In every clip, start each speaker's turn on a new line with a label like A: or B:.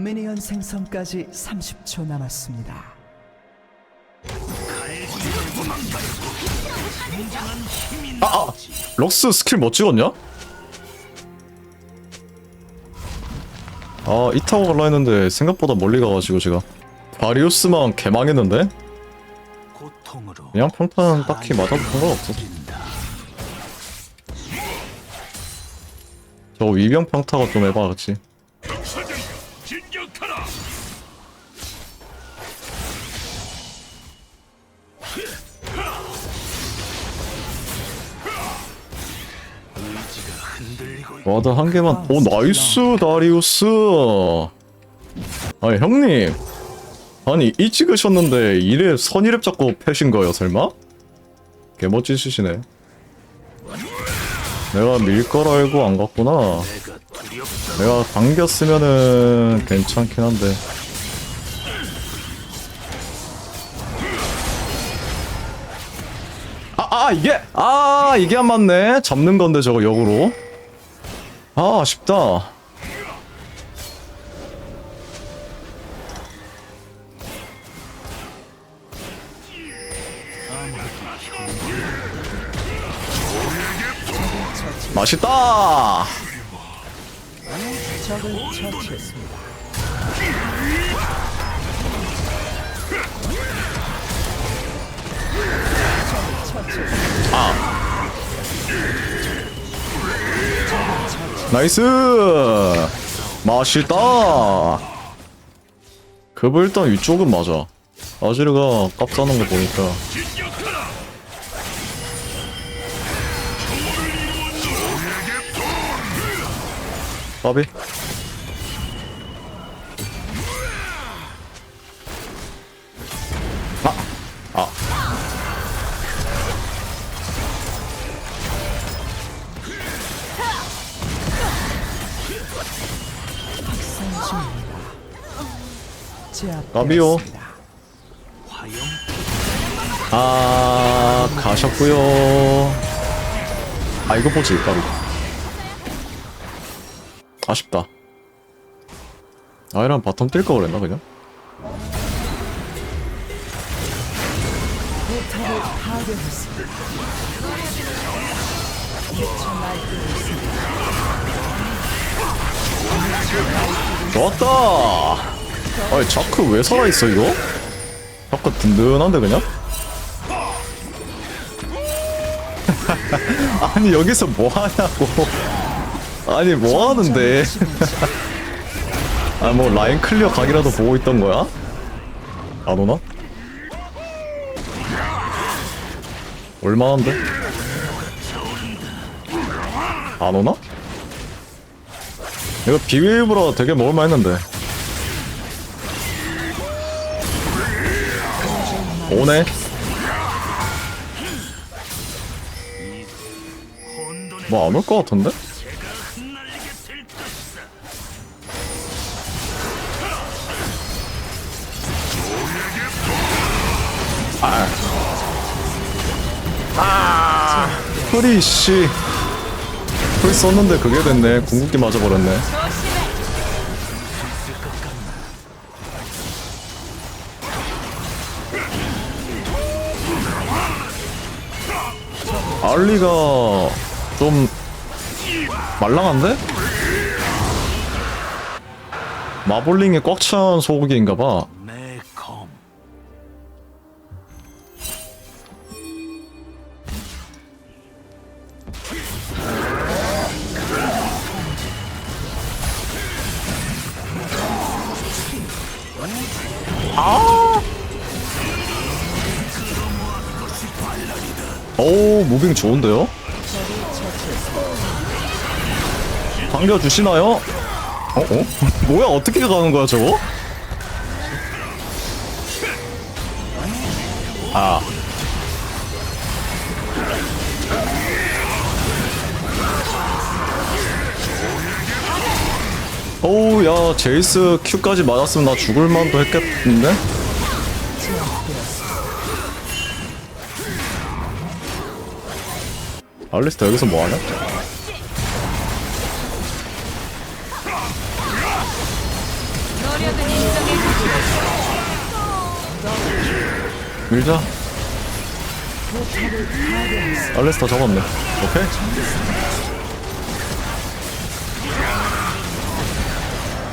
A: 미니언 생성까지 30초 남았습니다.
B: 아, 아! 럭스 스킬 뭐 찍었냐? 아, 이 타고 갈라 했는데 생각보다 멀리 가가지고 제가 바리우스만 개망했는데? 그냥 평탄 딱히 맞아도 상관없어 저 위병 평타가 좀 해봐 그치 와드 한 개만. 오 나이스 다리우스. 아니 형님. 아니 이 찍으셨는데 이랩 선이랩 잡고 패신 거예요 설마? 개멋지시시네. 내가 밀걸 알고 안 갔구나.
C: 내가
B: 당겼으면은 괜찮긴 한데. 아, 아 이게 아 이게 안 맞네. 잡는 건데 저거 역으로 아 아쉽다 맛있다
A: 적을 처치했습니다.
B: 나이스! 맛있다! 그브 일단 위쪽은 맞아. 아지르가 깝싸는 거 보니까. 까비 까비요. 아 가셨구요 아 이거 보지 까비 아쉽다 아이란 바텀 뛸 거 그랬나 그냥? 좋았다 아니 자크 왜 살아있어 이거? 자크 든든한데 그냥? 아니 여기서 뭐 하냐고 아니 뭐 하는데 아 뭐 라인 클리어 각이라도 보고 있던 거야? 안 오나? 얼마나인데? 안 오나? 이거 비밀보라 되게 먹을만 했는데 오네. 뭐 안 올 것 같은데?
C: 될 것이다.
B: 프리 씨. 프리 썼는데 그게 됐네. 궁극기 맞아버렸네 알리가 좀 말랑한데? 마블링에 꽉 찬 소고기인가봐
C: 매
B: 콤오 무빙 좋은데요? 당겨주시나요? 어? 어? 뭐야 어떻게 가는 거야 저거? 아 오우 야 제이스 Q까지 맞았으면 나 죽을만도 했겠는데? 알리스타 여기서 뭐하냐? 밀자. 알레스타 잡았네. 오케이.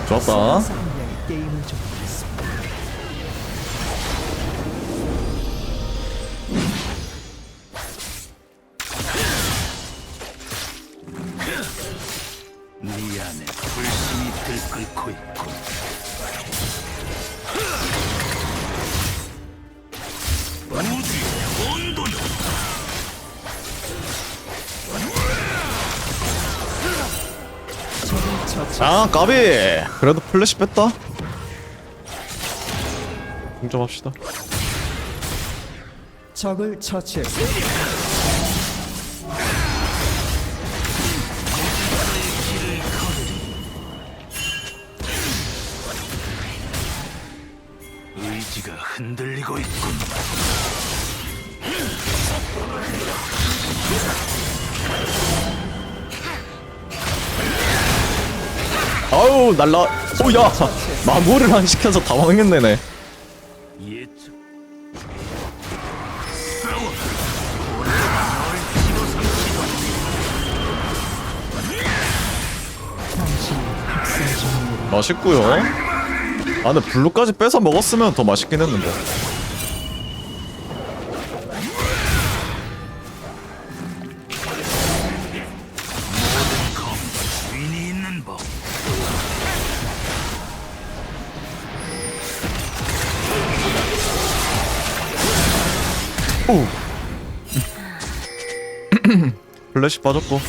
B: 좋았다. 아 까비. 그래도 플래시 뺐다. 동점합시다.
A: 적을 처치했습니다.
C: 의지가 흔들리고 있군.
B: 아우 날라. 오야. 마무리를 안 시켜서 당황했네네. 맛있고요. 아 근데 블루까지 뺏어 먹었으면 더 맛있긴 했는데. 오. 플래시 빠졌고.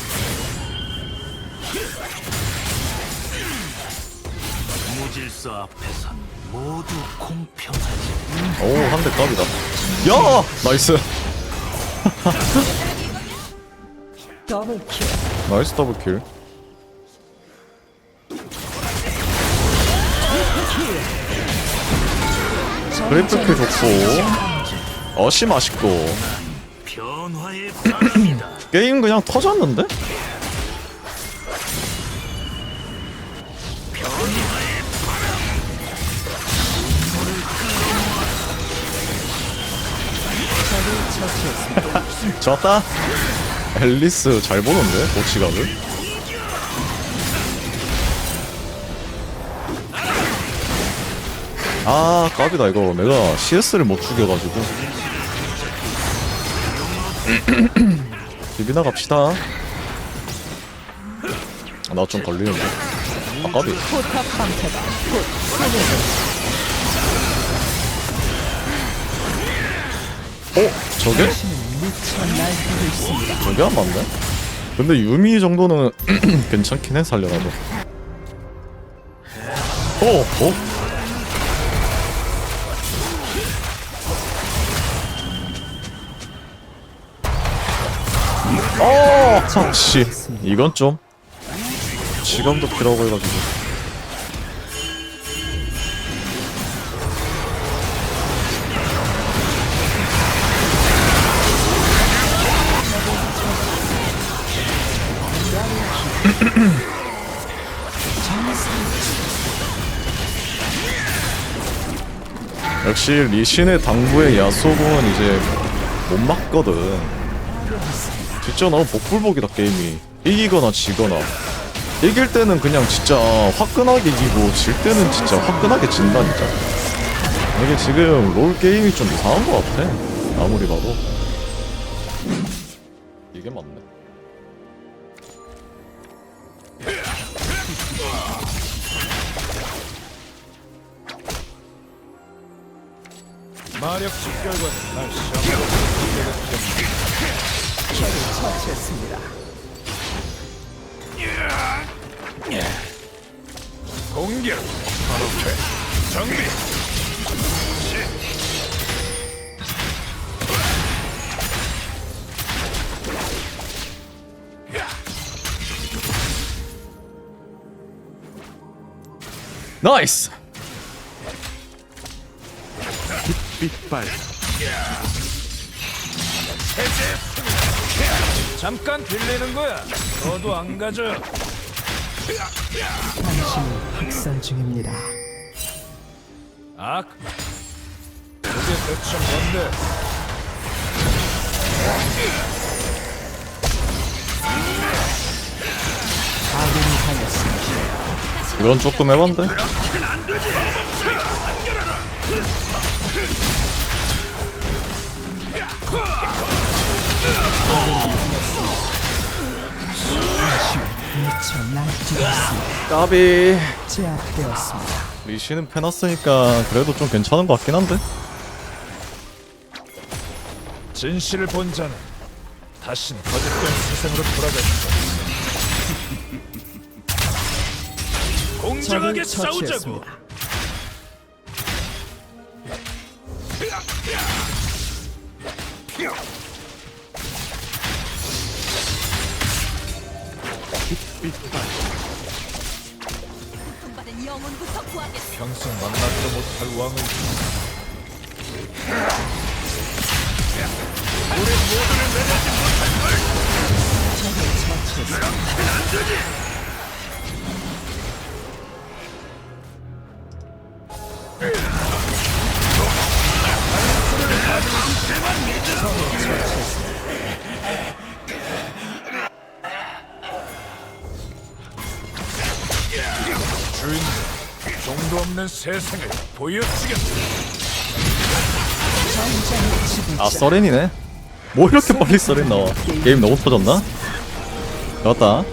C: 무질서 앞에선 모두 공평하지.
B: 오, 한대 값이다. 야! 나이스.
A: 더블 킬.
B: 나이스 더블킬. 그래프킬 좋고. 어시 맛있고. 게임 그냥 터졌는데? 좋았다. 앨리스 잘 보는데, 보치각을. 아, 깝이다, 이거. 내가 CS를 못 죽여가지고. 비비나 갑시다. 아, 나좀 걸리는데. 아,
A: 소멸됩니다.
B: 어? 저게? 저게 안 맞네? 근데 유미 정도는 괜찮긴 해, 살려놔도. 어? 어? 어, 혹시 이건 좀 지금도 필요하고 해가지고. 역시 리신의 당부의 야소공은 이제 못 막거든 진짜 너무 복불복이다 게임이. 이기거나 지거나. 이길 때는 그냥 진짜 화끈하게 이기고 질 때는 진짜 화끈하게 진다니까. 이게 지금 롤 게임이 좀 이상한 것 같아. 아무리 봐도. 이게 맞네.
D: 마력 집결과는 날 시험하고
A: 적을 처치했습니다.
D: 공격! 산업체 정비!
B: 나이스!
D: 빛발 잠깐 들리는 거야 너도 안 가져
A: 당신이 학살 중입니다.
D: 악. 그게 대체 뭔데?
A: 아군이 당했습니다.
B: 이건 조금 해봤는데? 까비
A: 제압되었습니다.
B: 리시는 패놨으니까 그래도 좀 괜찮은 것 같긴 한데?
D: 진실을 본 자는 다신 거짓된 세상으로 돌아갈 수 없어. 공정하게 싸우자고.
A: 처치했습니다.
E: 영혼부터.
D: 평생 만나지도 못할 왕을
A: 적을 처치했습니다.
D: 주인공 세상을 보여주겠다.
B: 아 서렌이네? 뭐 이렇게 빨리 서렌 나와 게임 너무 터졌나? 좋았다